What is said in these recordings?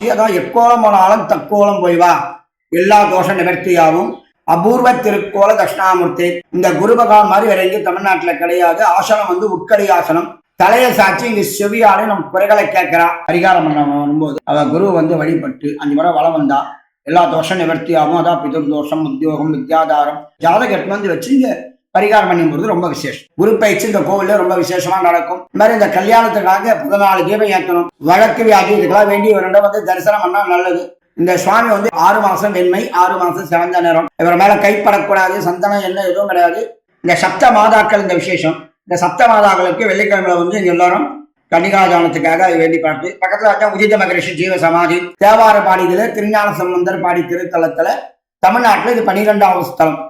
அதான் எக்கோலம் போனாலும் தக்கோலம் போய் வா எல்லா தோஷ நிவர்த்தியாகும். அபூர்வ திருக்கோல தட்சிணாமூர்த்தி. இந்த குரு மாதிரி வேற எங்கேயும் தமிழ்நாட்டுல கிடையாது. ஆசனம் வந்து உட்கடி ஆசனம். தலையை சாட்சி இங்க செவியாலே நம்ம குறைகளை கேட்கிறா. பரிகாரம் பண்ண வரும்போது அவ குரு வந்து வழிபட்டு அஞ்சு முறை வளம் வந்தா. எல்லா தோஷம் நிவர்த்தியாகும். அதான் பிதுர் தோஷம் உத்தியோகம் வித்யாதாரம். ஜாதகத்தை வந்து வச்சுங்க பரிகாரம் பண்ணும்போது ரொம்ப விசேஷம். குரு பயிற்சி இந்த கோவில்ல ரொம்ப விசேஷமா நடக்கும். இந்த மாதிரி இந்த கல்யாணத்துக்காக பதினாலு தீபம் ஏற்றணும் வழக்கு வியாதி இதுக்கெல்லாம் வேண்டி ஒரு இடம் வந்து தரிசனம் பண்ணா நல்லது. இந்த சுவாமி வந்து ஆறு மாசம் வெண்மை ஆறு மாசம் சிறந்த நேரம் இவர் மேல கைப்படக்கூடாது சந்தனம் என்ன எதுவும் கிடையாது. இந்த சப்த மாதாக்கள் இந்த விசேஷம். இந்த சப்த மாதாக்களுக்கு வெள்ளிக்கிழமையில வந்து எல்லாரும் கன்னிகாதானத்துக்காக அது வேண்டி பார்த்து பக்கத்துல வச்சா உதித மகரிஷி ஜீவ சமாதி தேவார பாடியில திருஞான சம்பந்தர் பாடி திருத்தலத்துல தமிழ்நாட்டில் இது பனிரெண்டாவது ஸ்தலம்.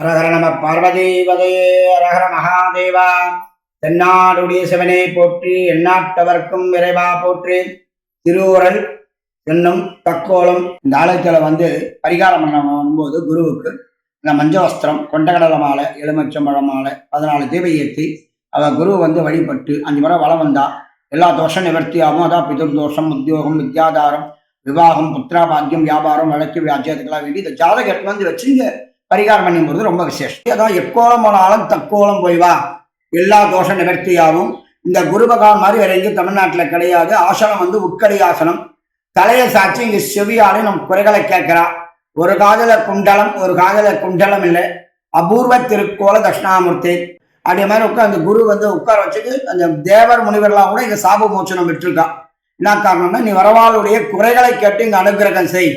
ஹரஹர நம பார்வதீபதையே ஹரஹர மகாதேவா தென்னாடுடைய சிவனை போற்றி எந்நாட்டவர்க்கும் விரைவா போற்றி. திருவுரல் என்னும் தக்கோலம் இந்த ஆலயத்தில் வந்து பரிகாரம் பண்ணும்போது குருவுக்கு இந்த மஞ்ச வஸ்திரம் கொண்டகடலை மாலை எலுமிச்சம்பழம் மாலை பதினாலு தீபை ஏற்றி அவள் குரு வந்து வழிபட்டு அஞ்சு முறை வளம் வந்தா எல்லா தோஷம் நிவர்த்தியாகும். அதான் பிதுர் தோஷம் உத்தியோகம் வித்யாதாரம் விவாகம் புத்திரா பாக்கியம் வியாபாரம் வழக்கு வியாஜியத்துக்கெல்லாம் வேண்டி இந்த ஜாதகத்தை வந்து வச்சுங்க பரிகாரம் பண்ணும்போது ரொம்ப விசேஷம். அதான் எக்கோலம் போனாலும் தக்கோலம் போய் வா. எல்லா தோஷ நிவர்த்தியாகும். இந்த குருபகான் மாதிரி வேற எங்கேயும் தமிழ்நாட்டில் கிடையாது. ஆசனம் வந்து உட்கடி ஆசனம். தலையை சாட்சி இங்கே செவியாலே நம் குறைகளை கேட்கிறா. ஒரு காதல குண்டலம் ஒரு காதல குண்டலம் இல்லை. அபூர்வ திருக்கோல தட்சிணாமூர்த்தி. அதே மாதிரி உட்கார் அந்த குரு வந்து உட்கார வச்சுட்டு அந்த தேவர் முனிவர்லாம் கூட இங்கே சாப மோச்சனம் விட்டுருக்கா என்ன காரணம்னா நீ வரவாளுடைய குறைகளை கேட்டு இங்கே அனுகிரகம் செய்.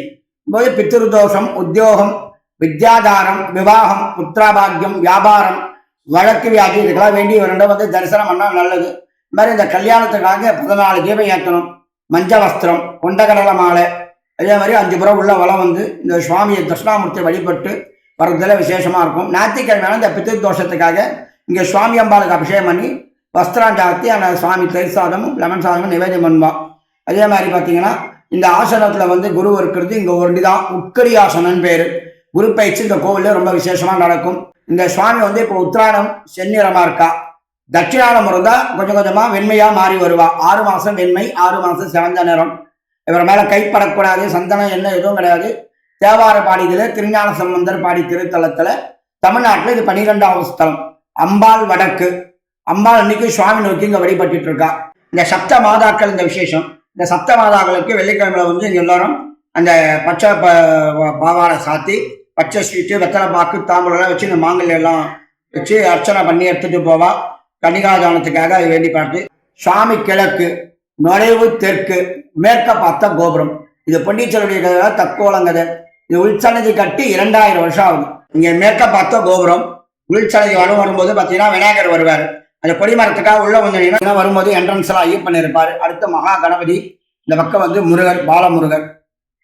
போது பித்திரு தோஷம் உத்தியோகம் வித்யாதாரம் விவாகம் புத்திராபாக்கியம் வியாபாரம் வழக்கு வியாதி இதுக்கெல்லாம் வேண்டி ஒரு இடம் வந்து தரிசனம் பண்ணால் நல்லது. இந்த மாதிரி இந்த கல்யாணத்துக்காக பதினாலு தீபம் ஏற்றணும் மஞ்ச வஸ்திரம் கொண்டகடலை மாலை. அதே மாதிரி அஞ்சு புறம் உள்ள வளம் வந்து இந்த சுவாமியை தட்சிணாமூர்த்தியை வழிபட்டு வரதுல விசேஷமாக இருக்கும். ஞாயிற்றுக்கிழமை இந்த பித்திரு தோஷத்துக்காக இங்கே சுவாமி அம்பாளுக்கு அபிஷேகம் பண்ணி வஸ்திரம் அந்த சுவாமி தயிர் சாதமும் லெமன் சாதமும் நிவேதம் பண்ணுவோம் அதே மாதிரி பார்த்தீங்கன்னா இந்த ஆசனத்தில் வந்து குரு இருக்கிறது இங்கே ஒரு தான் உட்கடி ஆசனம்னு பேர். குரு பயிற்சி இந்த கோவிலில் ரொம்ப விசேஷமாக நடக்கும். இந்த சுவாமி வந்து இப்போ உத்திராடம் செந்நிறமாக இருக்கா? தட்சிணாலம் இருந்தால் கொஞ்சம் கொஞ்சமாக வெண்மையாக மாறி வருவா. ஆறு மாதம் வெண்மை ஆறு மாதம் சிவந்த நிறம். இவர் மேலே கைப்படக்கூடாது சந்தனம் என்ன எதுவும் கிடையாது. தேவார பாடிதில் திருஞான சம்பந்தர் பாடி திருத்தலத்தில் தமிழ்நாட்டில் இது பனிரெண்டாவது ஸ்தலம். அம்பாள் வடக்கு. அம்பாள் இன்னைக்கு சுவாமி நோக்கி இங்கே வழிபட்டு இருக்கா. இந்த சப்த மாதாக்கள் இந்த விசேஷம். இந்த சப்த மாதாக்களுக்கு வெள்ளிக்கிழமையில வந்து இங்கே எல்லாரும் அந்த பச்சை ப- பாவாடை சாத்தி பச்சை ஸ்வீட்டு வெத்தலை பாக்கு தாம்பூலாம் வச்சு இந்த மாங்கல்யம் எல்லாம் வச்சு அர்ச்சனை பண்ணி எடுத்துட்டு போவா. கன்னிகாதானத்துக்காக அது வேண்டி பார்த்து. சாமி கிழக்கு நுழைவு தெற்கு மேற்க பார்த்த கோபுரம். இது பொன்னிச்சலுடைய கதை தக்கோலங்கதை இது உள்சன்னதி கட்டி இரண்டாயிரம் வருஷம் ஆகுது. இங்க மேற்க பார்த்த கோபுரம் உள்சன்னதி வரும் வரும்போது பார்த்தீங்கன்னா விநாயகர் வருவார். அந்த கொடிமரத்துக்காக உள்ள வந்தீங்கன்னா வரும்போது என்ட்ரன்ஸ் எல்லாம் பண்ணியிருப்பார். அடுத்த அடுத்து மகா கணபதி இந்த பக்கம் வந்து முருகர் பாலமுருகர்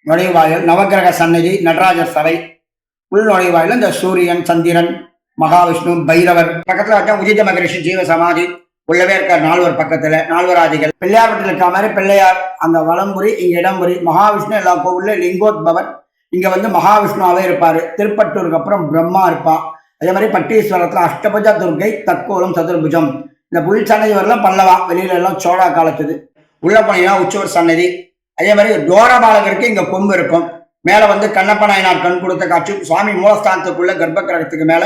நுழைவாயில் நவக்கிரக சன்னதி நடராஜர் சபை உள்நுழைவாயில் இந்த சூரியன் சந்திரன் மகாவிஷ்ணு பைரவர். பக்கத்துல வச்சா உதித மகரிஷி ஜீவ சமாதி உள்ளவே இருக்கார் நால்வர் பக்கத்துல நால்வராதிகள். பிள்ளையார் வீட்டில் இருக்க மாதிரி பிள்ளையார் அங்க வலம்புரி இங்க இடம்புரி மகாவிஷ்ணு எல்லா கோவில்ல லிங்கோத்பவர் இங்க வந்து மகாவிஷ்ணுவாவே இருப்பாரு. திருப்பட்டூருக்கு அப்புறம் பிரம்மா இருப்பா. அதே மாதிரி பட்டீஸ்வரத்துல அஷ்டபுஜ துர்கை தற்கோலம் சதுர்புஜம். இந்த புல் சன்னதி வரலாம் பல்லவா வெளியில எல்லாம் சோழா காலத்துது. உள்ள போனீங்கன்னா உச்சவர் சன்னதி. அதே மாதிரி டோரபாலகருக்கு இங்க கொம்பு இருக்கும். மேல வந்து கண்ணப்ப நாயனார் கண் கொடுத்த காட்சி. சுவாமி மூலஸ்தானத்துக்குள்ள கர்ப்ப கிரகத்துக்கு மேல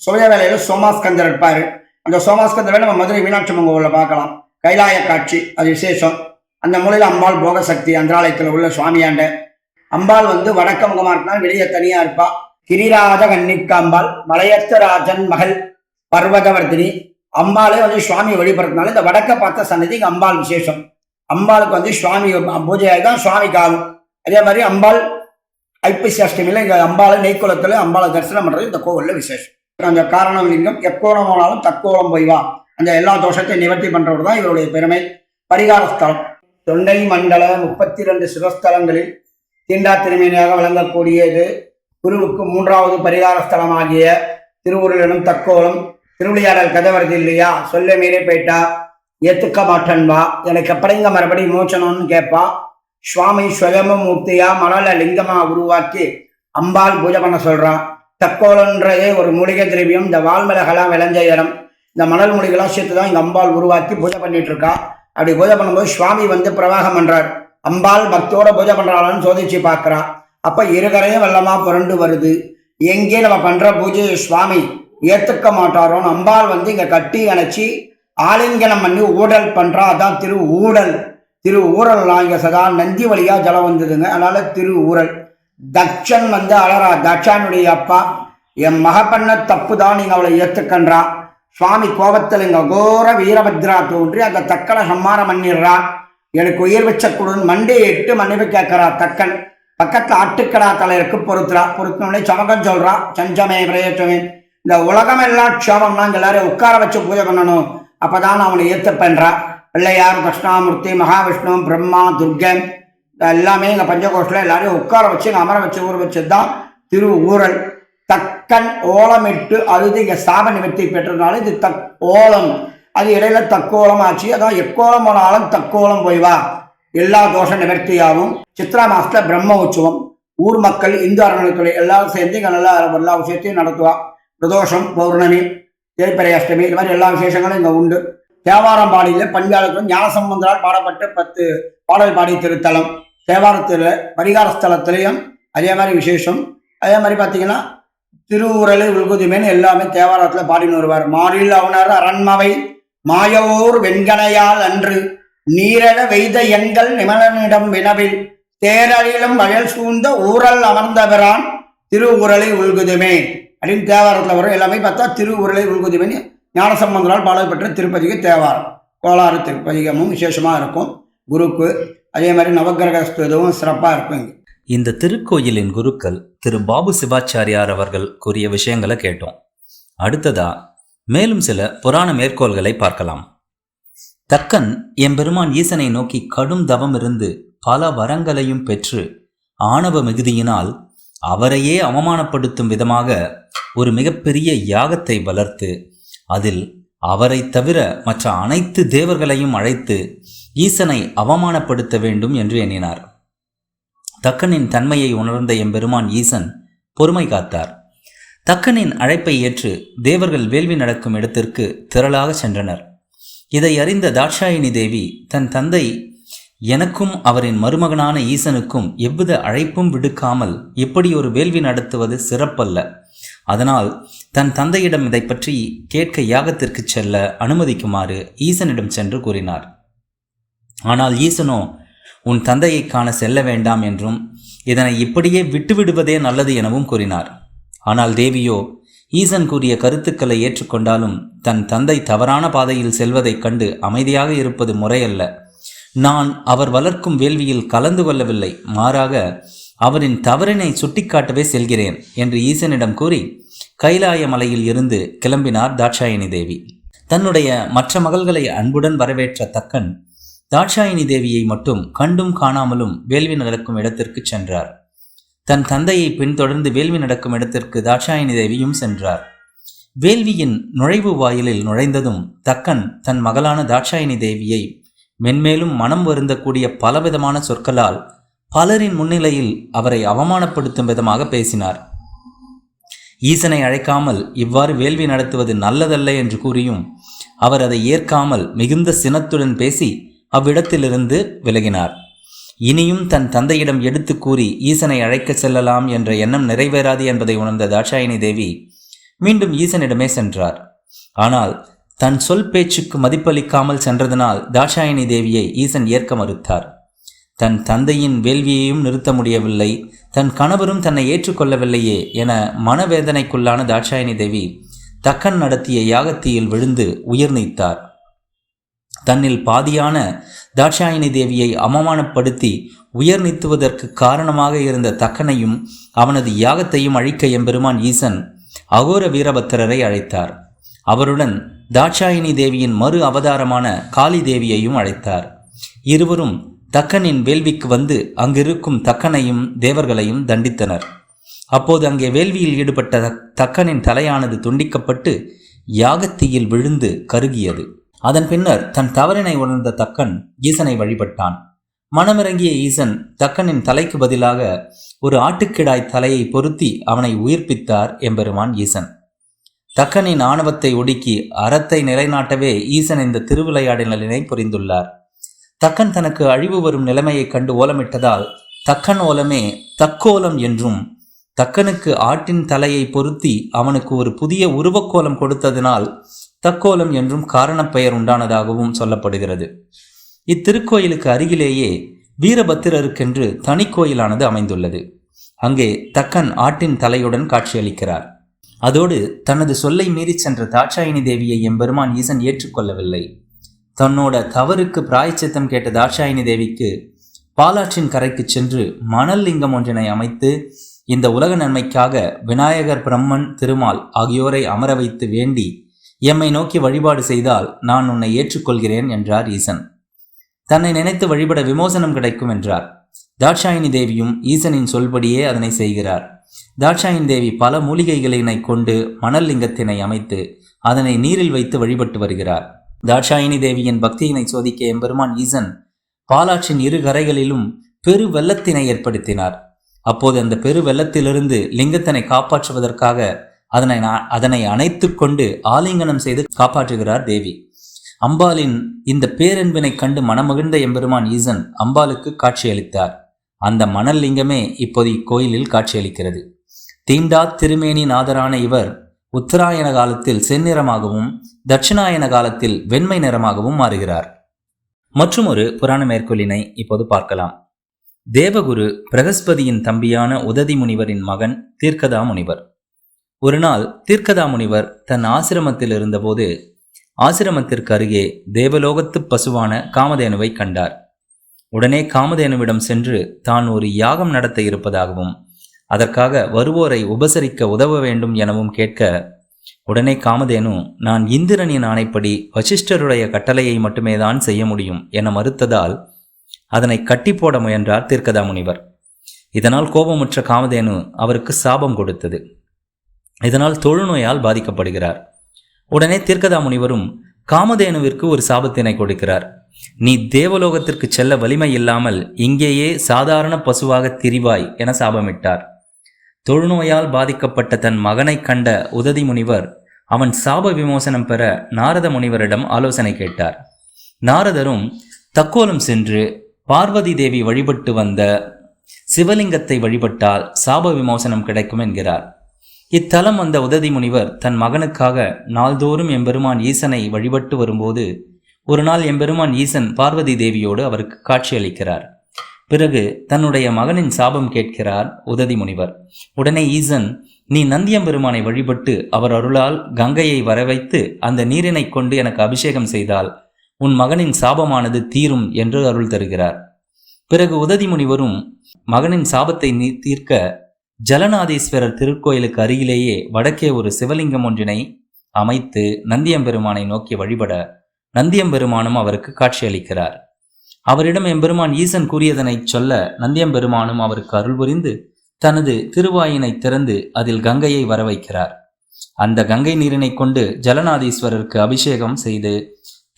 சுய வேலையில சோமாஸ்கந்தர் இருப்பாரு. அந்த சோமாஸ்கந்தரை நம்ம மதுரை மீனாட்சி அம்மன் பார்க்கலாம். கைலாய காட்சி அது விசேஷம். அந்த மூலையில அம்பாள் போகசக்தி அந்தராலயத்தில் உள்ள சுவாமியாண்ட. அம்பாள் வந்து வடக்க முகமா இருந்தால் வெளியே தனியா இருப்பா. கிரிராஜ கன்னிக்காம்பாள் மலையத்த ராஜன் மகள் பர்வதவர்தினி. அம்பாளே வந்து சுவாமி வழிபடுறதுனால இந்த வடக்க பார்த்த சன்னதி அம்பாள் விசேஷம். அம்பாளுக்கு வந்து சுவாமி பூஜையாக தான் சுவாமி காலம். அதே மாதிரி அம்பாள் ஐப்பசி அஷ்டமியில் இங்கே அம்பாளை நெய்க்குளத்தில் அம்பாலை தரிசனம் பண்ணுறது இந்த கோவிலில் விசேஷம். அந்த காரணம் லிங்கம் எக்கோணம் போனாலும் தக்கோலம் போய் வா. அந்த எல்லா தோஷத்தையும் நிவர்த்தி பண்ணுறவர் தான் இவருடைய பெருமை. பரிகார ஸ்தலம். தொண்டை மண்டல முப்பத்தி ரெண்டு சிவஸ்தலங்களில் தீண்டா திருமேனியாக விளங்கக்கூடியது. குருவுக்கு மூன்றாவது பரிகார ஸ்தலமாகிய திருவுருளனும் தக்கோலம் திருவிளையாடல் கதை வருது இல்லையா? சொல்ல மீறே போயிட்டா ஏத்துக்க மாட்டேன்பா. எனக்கு எப்படிங்க மறுபடி மோச்சனம்னு கேட்பா? சுவாமி ஸ்வயம மூர்த்தியா மணல லிங்கமா உருவாக்கி அம்பாள் பூஜை பண்ண சொல்றான். தக்கோலன்றதே ஒரு மூலிகை திரவியம். இந்த வால்மலகலாம் விளைஞ்ச இடம். இந்த மணல் மூலிகளாம் சேர்த்து தான் இங்கே அம்பாள் உருவாக்கி பூஜை பண்ணிட்டு இருக்கா அப்படி பூஜை பண்ணும்போது சுவாமி வந்து பிரவாகம் பண்றார். அம்பாள் பக்தியோட பூஜை பண்றாளான்னு சோதிச்சு பார்க்கறா. அப்ப இருகரையும் வெள்ளமா புரண்டு வருது. எங்கே நம்ம பண்ற பூஜையை சுவாமி? ஏத்துக்க மாட்டாரோன்னு அம்பாள் வந்து இங்க கட்டி அணைச்சி ஆலிங்கனம் பண்ணி ஊடல் பண்றா. அதான் திரு ஊடல். திரு ஊரல்லாம் இங்கே சதா நந்தி வழியாக ஜலம் வந்ததுங்க. அதனால் திரு ஊரல். தக்ஷன் வந்து அழறா. தக்ஷானுடைய அப்பா என் மக பண்ண தப்பு தான் நீங்கள் அவளை ஏற்றுக்கன்றா சுவாமி கோபத்தில் இங்கே கோர வீரபத்ரா தோன்றி அந்த தக்கனை சம்மாரம் பண்ணிடுறா எனக்கு உயிர் வச்ச கொடுன்னு மண்டையை எட்டு மன்னிப்பு கேட்குறா தக்கன். பக்கத்தில் ஆட்டுக்கடா தலையருக்கு பொறுத்துறா பொறுத்தோடனே சமகம் சொல்கிறா சஞ்சமே பிரயச்சமே இந்த உலகமெல்லாம் க்ஷேமம்னா எல்லாரையும் உட்கார வச்சு பூஜை பண்ணணும். அப்பதான் நான் அவனை ஏற்றுப்பேன்றா பிள்ளையார் தட்சிணாமூர்த்தி மகாவிஷ்ணு பிரம்மா துர்கன் எல்லாமே எங்கள் பஞ்சகோஷில் எல்லாரையும் உட்கார வச்சு அமர வச்சு ஊற வச்சது தான் திரு ஊரல் தக்கன் ஓலமிட்டு அழுது இங்கே சாப நிமித்தி பெற்றதுனால இது தக் ஓலம் அது இடையில தக்கோலம் ஆச்சு அதான் எக்கோலம் போனாலும் தக்கோலம் போய் வா. எல்லா தோஷ நிவர்த்தியாகும். சித்ரா மாசத்துல பிரம்ம உற்சவம். ஊர் மக்கள் இந்து அறநிலைத்துறை எல்லாரும் சேர்ந்து இங்கே நல்லா எல்லா விஷயத்தையும் நடத்துவா. பிரதோஷம் பௌர்ணமி தேய்பிறை அஷ்டமி இது மாதிரி எல்லா விசேஷங்களும் இங்கே உண்டு. தேவாரம் பாடியில் பஞ்சாலத்தும் ஞானசம்பந்தரால் பாடப்பட்ட பத்து பாடல் பாடி திருத்தலம். தேவாரத்தில் பரிகார ஸ்தலத்திலையும் அதே மாதிரி விசேஷம். அதே மாதிரி பார்த்தீங்கன்னா திருவுரலை உள்குதிமேன்னு எல்லாமே தேவாரத்தில் பாடின்னு வருவார். மாறில் அவனர் அரண்மவை மாயவோர் வெண்கனையால் அன்று நீரட வெய்த எண்கள் நிமலனிடம் வினவில் தேரழிலும் வயல் சூழ்ந்த ஊரல் அமர்ந்தவரான் திருவுரலை உள்குதுமே அப்படின்னு தேவாரத்தில் வரும். எல்லாமே பார்த்தா திருவுரலை உள்குதுமேன்னு ஞானசம்பந்தரால் பாடப்பெற்ற திருப்பதிக்கு தேவாரம். கோளாறு திருப்பதிகமும் விசேஷமாக இருக்கும். குருக்கு அதே மாதிரி நவக்கிரக இதுவும் சிறப்பாக இருக்கும் இங்கே. இந்த திருக்கோயிலின் குருக்கள் திரு பாபு சிவாச்சாரியார் அவர்கள் கூறிய விஷயங்களை கேட்டோம். அடுத்ததா மேலும் சில புராண மேற்கோள்களை பார்க்கலாம். தக்கன் எம்பெருமான் ஈசனை நோக்கி கடும் தவம் இருந்து பல வரங்களையும் பெற்று ஆணவ மிகுதியினால் அவரையே அவமானப்படுத்தும் விதமாக ஒரு மிகப்பெரிய யாகத்தை வளர்த்து அதில் அவரை தவிர மற்ற அனைத்து தேவர்களையும் அழைத்து ஈசனை அவமானப்படுத்த வேண்டும் என்று எண்ணினார். தக்கனின் தன்மையை உணர்ந்த எம்பெருமான் ஈசன் பொறுமை காத்தார். தக்கனின் அழைப்பை ஏற்று தேவர்கள் வேள்வி நடக்கும் இடத்திற்கு திரளாக சென்றனர். இதை அறிந்த தாட்சாயினி தேவி தன் தந்தை எனக்கும் அவரின் மருமகனான ஈசனுக்கும் எவ்வித அழைப்பும் விடுக்காமல் இப்படி ஒரு வேள்வி நடத்துவது சிறப்பல்ல. அதனால் தன் தந்தையிடம் இதை பற்றி கேட்க யாகத்திற்கு செல்ல அனுமதிக்குமாறு ஈசனிடம் சென்று கூறினார். ஆனால் ஈசனோ உன் தந்தையை காண செல்ல வேண்டாம் என்றும் இதனை இப்படியே விட்டுவிடுவதே நல்லது எனவும் கூறினார். ஆனால் தேவியோ ஈசன் கூறிய கருத்துக்களை ஏற்றுக்கொண்டாலும் தன் தந்தை தவறான பாதையில் செல்வதைக் கண்டு அமைதியாக இருப்பது முறையல்ல. நான் அவர் வளர்க்கும் வேள்வியில் கலந்து கொள்ளவில்லை. மாறாக அவரின் தவறினை சுட்டிக்காட்டவே செல்கிறேன் என்று ஈசனிடம் கூறி கைலாய மலையில் இருந்து கிளம்பினார் தாட்சாயணி தேவி. தன்னுடைய மற்ற மகள்களை அன்புடன் வரவேற்ற தக்கன் தாட்சாயினி தேவியை மட்டும் கண்டும் காணாமலும் வேள்வி நடக்கும் இடத்திற்கு சென்றார். தன் தந்தையை பின்தொடர்ந்து வேள்வி நடக்கும் இடத்திற்கு தாட்சாயணி தேவியும் சென்றார். வேள்வியின் நுழைவு வாயிலில் நுழைந்ததும் தக்கன் தன் மகளான தாட்சாயணி தேவியை மென்மேலும் மனம் வருந்தக்கூடிய பலவிதமான சொற்களால் பலரின் முன்னிலையில் அவரை அவமானப்படுத்தும் விதமாக பேசினார். ஈசனை அழைக்காமல் இவ்வாறு வேள்வி நடத்துவது நல்லதல்ல என்று கூறியும் அவர் அதை ஏற்காமல் மிகுந்த சினத்துடன் பேசி அவ்விடத்திலிருந்து விலகினார். இனியும் தன் தந்தையிடம் எடுத்து கூறி ஈசனை அழைக்கச் செல்லலாம் என்ற எண்ணம் நிறைவேறாது என்பதை உணர்ந்த தாட்சாயணி தேவி மீண்டும் ஈசனிடமே சென்றார். ஆனால் தன் சொல் பேச்சுக்கு மதிப்பளிக்காமல் சென்றதனால் தாட்சாயணி தேவியை ஈசன் ஏற்க மறுத்தார். தன் தந்தையின் வேள்வியையும் நிறுத்த முடியவில்லை. தன் கணவரும் தன்னை ஏற்றுக்கொள்ளவில்லையே என மனவேதனைக்குள்ளான தாட்சாயணி தேவி தக்கன் நடத்திய யாகத்தியில் விழுந்து உயிர் நீத்தார். தன்னில் பாதியான தாட்சாயணி தேவியை அவமானப்படுத்தி உயர் நிறுத்துவதற்கு காரணமாக இருந்த தக்கனையும் அவனது யாகத்தையும் அழிக்க எம்பெருமான் ஈசன் அகோர வீரபத்திரரை அழைத்தார். அவருடன் தாட்சாயினி தேவியின் மறு அவதாரமான காளி தேவியையும் அழைத்தார். இருவரும் தக்கனின் வேள்விக்கு வந்து அங்கிருக்கும் தக்கனையும் தேவர்களையும் தண்டித்தனர். அப்போது அங்கே வேள்வியில் ஈடுபட்ட தக்கனின் தலையானது துண்டிக்கப்பட்டு யாகத்தீயில் விழுந்து கருகியது. அதன் பின்னர் தன் தவறினை உணர்ந்த தக்கன் ஈசனை வழிபட்டான். மனமிறங்கிய ஈசன் தக்கனின் தலைக்கு பதிலாக ஒரு ஆட்டுக்கிடாய் தலையை பொருத்தி அவனை உயிர்ப்பித்தார் எம்பெருமான் ஈசன். தக்கனின் ஆணவத்தை ஒடுக்கி அறத்தை நிலைநாட்டவே ஈசன் இந்த திருவிளையாடலினை புரிந்துள்ளார் தக்கன் தனக்கு அழிவு வரும் நிலைமையைக் கண்டு ஓலமிட்டதால் தக்கன் ஓலமே தக்கோலம் என்றும் தக்கனுக்கு ஆட்டின் தலையை பொருத்தி அவனுக்கு ஒரு புதிய உருவக்கோலம் கொடுத்ததினால் தக்கோலம் என்றும் காரணப்பெயர் உண்டானதாகவும் சொல்லப்படுகிறது. இத்திருக்கோயிலுக்கு அருகிலேயே வீரபத்திரருக்கென்று தனி கோயிலானது அமைந்துள்ளது. அங்கே தக்கன் ஆட்டின் தலையுடன் காட்சியளிக்கிறார். அதோடு தனது சொல்லை மீறிச் சென்ற தாட்சாயினி தேவியை எம்பெருமான் ஈசன் ஏற்றுக்கொள்ளவில்லை. தன்னோட தவறுக்கு பிராயச்சித்தம் கேட்ட தாட்சாயினி தேவிக்கு பாலாற்றின் கரைக்கு சென்று மணல் லிங்கம் ஒன்றினை அமைத்து இந்த உலக நன்மைக்காக விநாயகர் பிரம்மன் திருமால் ஆகியோரை அமர வைத்து வேண்டி எம்மை நோக்கி வழிபாடு செய்தால் நான் உன்னை ஏற்றுக்கொள்கிறேன் என்றார் ஈசன். தன்னை நினைத்து வழிபட விமோசனம் கிடைக்கும் என்றார். தாட்சாயினி தேவியும் ஈசனின் சொல்படியே அதனை செய்கிறார். தாட்சாயின் தேவி பல மூலிகைகளினை கொண்டு மணல் லிங்கத்தினை அமைத்து அதனை நீரில் வைத்து வழிபட்டு வருகிறார். தாட்சாயினி தேவியின் பக்தியினை சோதிக்க எம்பெருமான் ஈசன் பாலாற்றின் இரு கரைகளிலும் பெரு வெள்ளத்தினை ஏற்படுத்தினார். அப்போது அந்த பெரு வெள்ளத்திலிருந்து லிங்கத்தினை காப்பாற்றுவதற்காக அதனை அதனை அணைத்து கொண்டு ஆலிங்கனம் செய்து காப்பாற்றுகிறார் தேவி. அம்பாளின் இந்த பேரன்பினை கண்டு மனமகிழ்ந்த எம்பெருமான் ஈசன் அம்பாளுக்கு காட்சியளித்தார். அந்த மணல் லிங்கமே இப்போது இக்கோயிலில் காட்சியளிக்கிறது. தீண்டா திருமேனி நாதரான இவர் உத்தராயண காலத்தில் செந்நிறமாகவும் தட்சிணாயன காலத்தில் வெண்மை நிறமாகவும் மாறுகிறார். மற்றும் ஒரு புராண மேற்கொள்ளினை இப்போது பார்க்கலாம். தேவகுரு பிரகஸ்பதியின் தம்பியான உததி முனிவரின் மகன் தீர்க்கதா முனிவர். ஒரு நாள் தீர்க்கதா முனிவர் தன் ஆசிரமத்தில் இருந்தபோது ஆசிரமத்திற்கு அருகே தேவலோகத்து பசுவான காமதேனுவை கண்டார். உடனே காமதேனுவிடம் சென்று தான் ஒரு யாகம் நடத்த இருப்பதாகவும் அதற்காக வருவோரை உபசரிக்க உதவ வேண்டும் எனவும் கேட்க உடனே காமதேனு நான் இந்திரனின் ஆணைப்படி வசிஷ்டருடைய கட்டளையை மட்டுமே தான் செய்ய முடியும் என மறுத்ததால் அதனை கட்டி போட முயன்றார் தீர்க்கதா முனிவர் இதனால் கோபமுற்ற காமதேனு அவருக்கு சாபம் கொடுத்தது. இதனால் தொழுநோயால் பாதிக்கப்படுகிறார். உடனே தீர்க்கதா முனிவரும் காமதேனுவிற்கு ஒரு சாபத்தினை கொடுக்கிறார். நீ தேவலோகத்திற்கு செல்ல வலிமை இல்லாமல் இங்கேயே சாதாரண பசுவாக திரிவாய் என சாபமிட்டார். தொழுநோயால் பாதிக்கப்பட்ட தன் மகனை கண்ட உததி முனிவர் அவன் சாப விமோசனம் பெற நாரத முனிவரிடம் ஆலோசனை கேட்டார். நாரதரும் தக்கோலம் சென்று பார்வதி தேவி வழிபட்டு வந்த சிவலிங்கத்தை வழிபட்டால் சாப விமோசனம் கிடைக்கும் என்கிறார். இத்தலம் வந்த உததி முனிவர் தன் மகனுக்காக நாள்தோறும் எம்பெருமான் ஈசனை வழிபட்டு வரும்போது ஒரு நாள் எம்பெருமான் ஈசன் பார்வதி தேவியோடு அவருக்கு காட்சியளிக்கிறார். பிறகு தன்னுடைய மகனின் சாபம் கேட்கிறார் உததி முனிவர். உடனே ஈசன் நீ நந்தியம்பெருமானை வழிபட்டு அவர் அருளால் கங்கையை வரவைத்து அந்த நீரினை கொண்டு எனக்கு அபிஷேகம் செய்தால் உன் மகனின் சாபமானது தீரும் என்று அருள் தருகிறார். பிறகு உததி முனிவரும் மகனின் சாபத்தை நீ தீர்க்க ஜலநாதீஸ்வரர் திருக்கோயிலுக்கு அருகிலேயே வடக்கே ஒரு சிவலிங்கம் ஒன்றினை அமைத்து நந்தியம்பெருமானை நோக்கி வழிபட நந்தியம்பெருமானும் அவருக்கு காட்சியளிக்கிறார். அவரிடம் எம்பெருமான் ஈசன் கூறியதனை சொல்ல நந்தியம்பெருமானும் அவருக்கு அருள் புரிந்து தனது திருவாயினை திறந்து அதில் கங்கையை வர வைக்கிறார் அந்த கங்கை நீரினை கொண்டு ஜலநாதீஸ்வரருக்கு அபிஷேகம் செய்து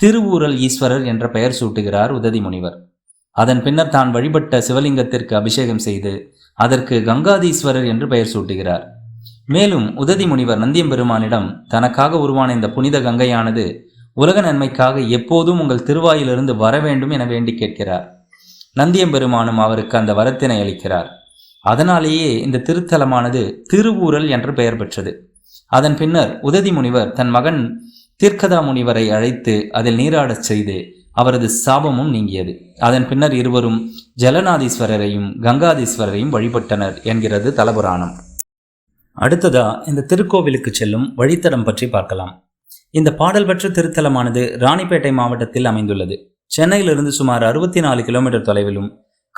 திருவூரல் ஈஸ்வரர் என்ற பெயர் சூட்டுகிறார் உததி முனிவர். அதன் பின்னர் தான் வழிபட்ட சிவலிங்கத்திற்கு அபிஷேகம் செய்து அதற்கு கங்காதீஸ்வரர் என்று பெயர் சூட்டுகிறார். மேலும் உததி முனிவர் நந்தியம்பெருமானிடம் தனக்காக உருவான இந்த புனித கங்கையானது உலக நன்மைக்காக எப்போதும் உங்கள் திருவாயிலிருந்து வர வேண்டும் என வேண்டி கேட்கிறார். நந்தியம்பெருமானும் அவருக்கு அந்த வரத்தினை அளிக்கிறார். அதனாலேயே இந்த திருத்தலமானது திருவூரல் என்று பெயர் பெற்றது. அதன் பின்னர் உததி முனிவர் தன் மகன் தீர்க்கதா முனிவரை அழைத்து அதில் நீராடச் செய்து அவரது சாபமும் நீங்கியது. அதன் பின்னர் இருவரும் ஜலநாதீஸ்வரரையும் கங்காதீஸ்வரரையும் வழிபட்டனர் என்கிறது தலபுராணம். அடுத்ததா இந்த திருக்கோவிலுக்கு செல்லும் வழித்தடம் பற்றி பார்க்கலாம். இந்த பாடல் பெற்ற திருத்தலமானது ராணிப்பேட்டை மாவட்டத்தில் அமைந்துள்ளது. சென்னையிலிருந்து சுமார் அறுபத்தி நாலு கிலோமீட்டர் தொலைவிலும்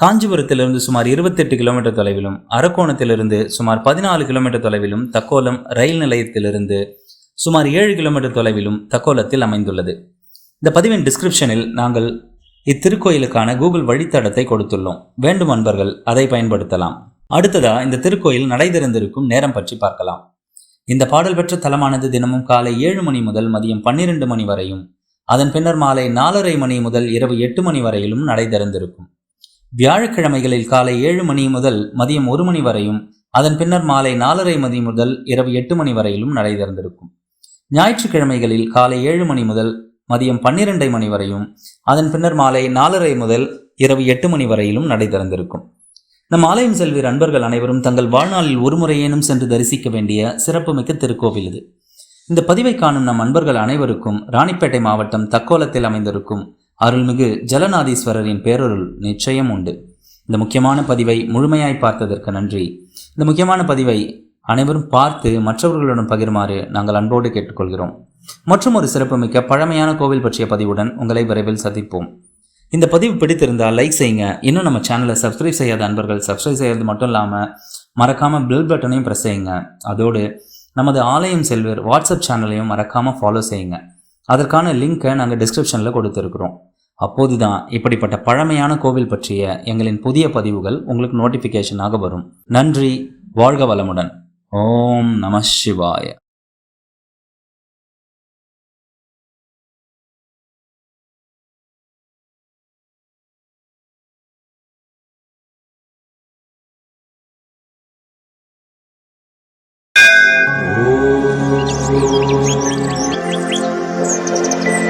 காஞ்சிபுரத்திலிருந்து சுமார் இருபத்தெட்டு கிலோமீட்டர் தொலைவிலும் அரக்கோணத்திலிருந்து சுமார் பதினாலு கிலோமீட்டர் தொலைவிலும் தக்கோலம் ரயில் நிலையத்திலிருந்து சுமார் ஏழு கிலோமீட்டர் தொலைவிலும் தக்கோலத்தில் அமைந்துள்ளது. இந்த பதிவின் டிஸ்கிரிப்ஷனில் நாங்கள் இத்திருக்கோயிலுக்கான கூகுள் வழித்தடத்தை கொடுத்துள்ளோம். வேண்டும் அன்பர்கள் அதை பயன்படுத்தலாம். அடுத்ததா இந்த திருக்கோயில் நடை திறந்திருக்கும் நேரம் பற்றி பார்க்கலாம். இந்த பாடல் பெற்ற தலமானது தினமும் காலை ஏழு மணி முதல் மதியம் பன்னிரண்டு மணி வரையும். அதன் பின்னர் மாலை நாலரை மணி முதல் இரவு எட்டு மணி வரையிலும் நடை திறந்திருக்கும் வியாழக்கிழமைகளில் காலை ஏழு மணி முதல் மதியம் ஒரு மணி வரையும் அதன் பின்னர் மாலை நாலரை மணி முதல் இரவு எட்டு மணி வரையிலும் நடை திறந்திருக்கும் ஞாயிற்றுக்கிழமைகளில் காலை ஏழு மணி முதல் மதியம் பன்னிரண்டரை மணி வரையும் அதன் பின்னர் மாலை நாலரை முதல் இரவு எட்டு மணி வரையிலும் நடை திறந்திருக்கும் நம் ஆலயம் செல்வீர் அன்பர்கள் அனைவரும் தங்கள் வாழ்நாளில் ஒரு முறையேனும் சென்று தரிசிக்க வேண்டிய சிறப்புமிக்க திருக்கோவில் இது. இந்த பதிவை காணும் நம் அன்பர்கள் அனைவருக்கும் ராணிப்பேட்டை மாவட்டம் தக்கோலத்தில் அமைந்திருக்கும் அருள்மிகு ஜலநாதீஸ்வரரின் பேரொருள் நிச்சயம் உண்டு. இந்த முக்கியமான பதிவை முழுமையாய் பார்த்ததற்கு நன்றி. இந்த முக்கியமான பதிவை அனைவரும் பார்த்து மற்றவர்களுடன் பகிர்மாறு நாங்கள் அன்போடு கேட்டுக்கொள்கிறோம். மற்றும் ஒரு சிறப்புமிக்க பழமையான கோவில் பற்றிய பதிவுடன் உங்களை விரைவில் சந்திப்போம். இந்த பதிவு பிடித்திருந்தால் லைக் செய்யுங்க. இன்னும் நம்ம சேனலை சப்ஸ்கிரைப் செய்யாத அன்பர்கள் சப்ஸ்கிரைப் செய்யறது மட்டும் இல்லாமல் மறக்காமல் பில் பட்டனையும் ப்ரெஸ் செய்யுங்க. அதோடு நமது ஆலயம் செல்வர் வாட்ஸ்அப் சேனலையும் மறக்காமல் ஃபாலோ செய்யுங்க. அதற்கான லிங்க்கை நாங்கள் டிஸ்கிரிப்ஷனில் கொடுத்துருக்குறோம். அப்போது தான் இப்படிப்பட்ட பழமையான கோவில் பற்றிய எங்களின் புதிய பதிவுகள் உங்களுக்கு நோட்டிஃபிகேஷனாக வரும். நன்றி வாழ்க வளமுடன். ஓம் நம சிவாய. oh.